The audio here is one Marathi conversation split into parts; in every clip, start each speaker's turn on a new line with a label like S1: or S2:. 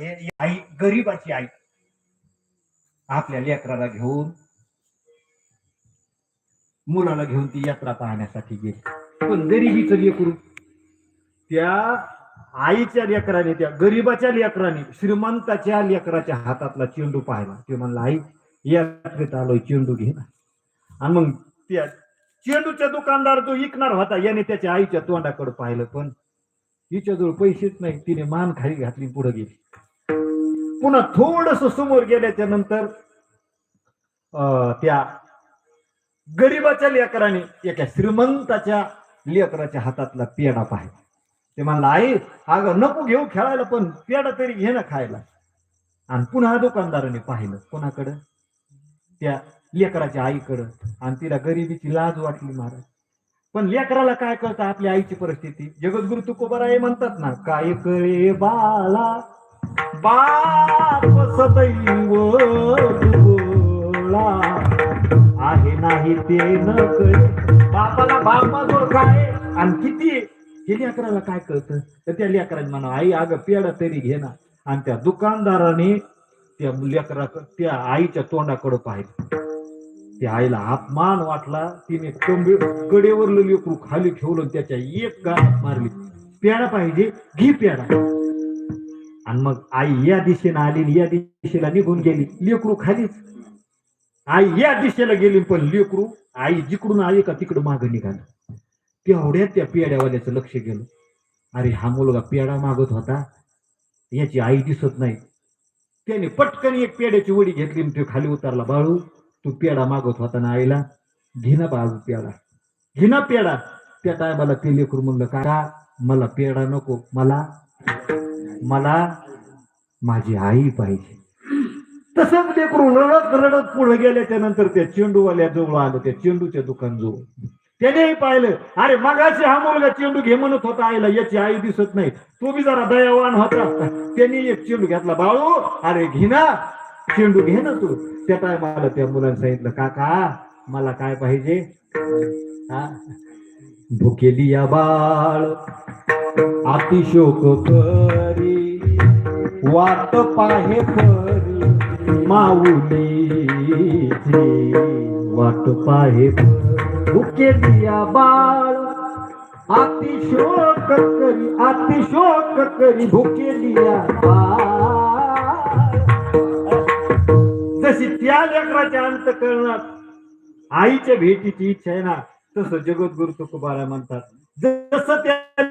S1: मध्ये आई गरीबाची आई आपल्या लेकराला घेऊन मुलाला घेऊन ती यात्रा पाहण्यासाठी गेली. पण गरिबीचं लेकरू त्या आईच्या लेकराने त्या गरीबाच्या लेकराने श्रीमंताच्या लेकराच्या हातातला चेंडू पाहिला. ते म्हणला आई यात्रेत आलोय चेंडू घे ना. आणि मग त्या चेंडूच्या दुकानदार जो विकणार होता याने त्याच्या आईच्या तोंडाकडे पाहिलं. पण हिच्याजवळ पैसेच नाही. तिने मान खाली घातली पुढे गेली. पुन्हा थोडस समोर गेल्याच्यानंतर अं, त्या गरीबाच्या लेकराने एका श्रीमंताच्या लेकराच्या हातातला पेढा पाहिला. ते म्हणला आई अगं नको घेऊ खेळायला पण पेढा तरी घे ना खायला. आणि पुन्हा दुकानदाराने पाहिलं कोणाकडं? त्या लेकराच्या आईकडं. आणि तिला गरिबीची लाज वाटली महाराज. पण लेकराला काय कळतं आपल्या आईची परिस्थिती? जगद्गुरु तुकोबाराय म्हणतात ना काय कळे बाला बाप सदैव आहे नाही ते न बापाला बाप मागोळ काय? आणि किती? हे लेकराला काय कळतं? तर त्या लेकराने म्हणा आई अगं पेडा तरी घे ना. आणि त्या दुकानदाराने त्या लेकरा त्या आईच्या तोंडाकडे पाहिलं. त्या आईला अपमान वाटला. तिने कंबे कडेवरलं लेकरू खाली ठेवलं त्याच्या एक गाठ मारली. प्याडा पाहिजे घे प्याडा आणि मग आई या दिशेनं आली या दिशेला निघून गेली. लेकरू खालीच. आई या दिशेला गेली पण लेकरू आई जिकडून आली का तिकडं मागं निघालं. तेवढ्यात त्या पेड्यावाल्याचं लक्ष गेलं. अरे हा मुलगा पेढा मागत होता. याची आई दिसत नाही. त्याने पटकन एक पेड्याची वडी घेतली तो खाली उतरला. बाळू तू पेढा मागत होता ना आईला घिना बाळू पेढा घिना पेडा पेढा त्या टायमाला ते लेकरू म्हणलं का मला पेढा नको. मला मला माझी आई पाहिजे. तसंच ते रडत रडत पुढे गेले त्यानंतर त्या चेंडूवाल्या जवळ आलं त्या चेंडूच्या दुकान जवळ त्यानेही पाहिलं अरे मगाशी हा मुलगा चेंडू घे म्हणत होता आईला याची आई दिसत नाही. तो बी जरा दयावान होता. त्यांनी एक चेंडू घेतला बाळू अरे घे ना चेंडू घे ना तू. त्या टायमाला त्या मुलाने सांगितलं काका मला काय पाहिजे? हा भुकेली या बाळ. अतिशोक परी वाट पाहे परी माऊली वाट पाहे भुकेली दिया बाळ. अतिशोक करी अतिशोक करी भुके दिया बाळ. जशी त्या लेकराच्या अंत करणार आईच्या भेटीची इच्छा आहे ना तसं जगद्गुरु तुकोबारा म्हणतात. जसं त्या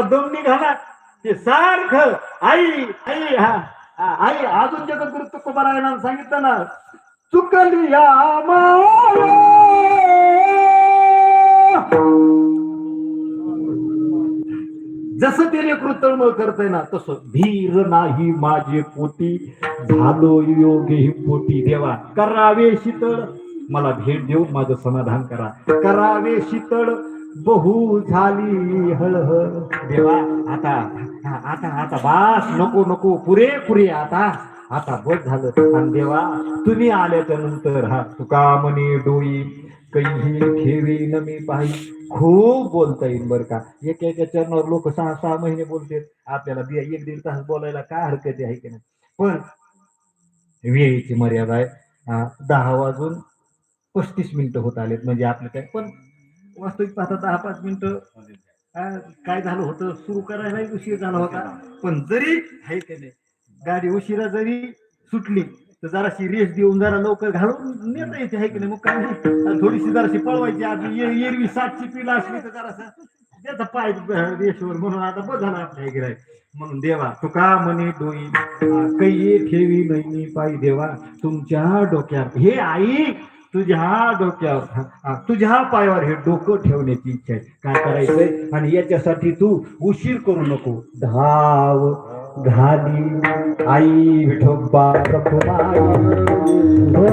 S1: त्याला दम निघाला ते सारखं आई आई हा आई अजून जगद्गुरु तुकोबारा सांगितलं ना चुकली या जसं ते लेकरू करतय ना तसं धीर नाही माझे पोटी. झालो योगी पोटी. देवा करावे शीतळ. मला भेट देऊन माझं समाधान करा. करावे शीतळ. बहु झाली हळहळ. देवा आता आता आता बास नको नको पुरे पुरे आता. आता बस झालं आणि देवा. तुम्ही आल्याच्यानंतर हा तुका म्हणे डोई. काही ठेवी न मी पाहि खूप बोलता येईल बरं का. एक एका चरणावर लोक सहा सहा महिने बोलतात. आपल्याला एक दीड तास बोलायला काय हरकत आहे की नाही? पण वेळेची मर्यादा आहे. दहा वाजून पस्तीस मिनिटं होत आलेत म्हणजे आपलं काय पण वास्तविक पाहता दहा पाच मिनिटं हा, काय झालं होतं सुरू करायला उशीर झाला होता. पण जरी आहे की नाही? गाडी उशिरा जरी सुटली तर जराशी रेस देऊन जरा लवकर घालून नेता येते आहे की नाही? मग काय थोडीशी जराशी पळवायची आधी एरवी सातची पिला असली तर जरासा त्याचा पाय रेशवर म्हणून आता बस झाला आपल्या गिराय म्हणून देवा तुका म्हणे डोई काही ठेवी नाही पायी देवा तुमच्या डोक्यावर हे आई तुझ्या डोक्यावर तुझ्या पायावर हे डोकं ठेवण्याची इच्छा आहे. काय करायचंय? आणि याच्यासाठी तू उशीर करू नको. धाव घाली आई विठोबा रखुमाई. हो,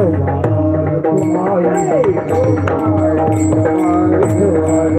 S1: विठोबा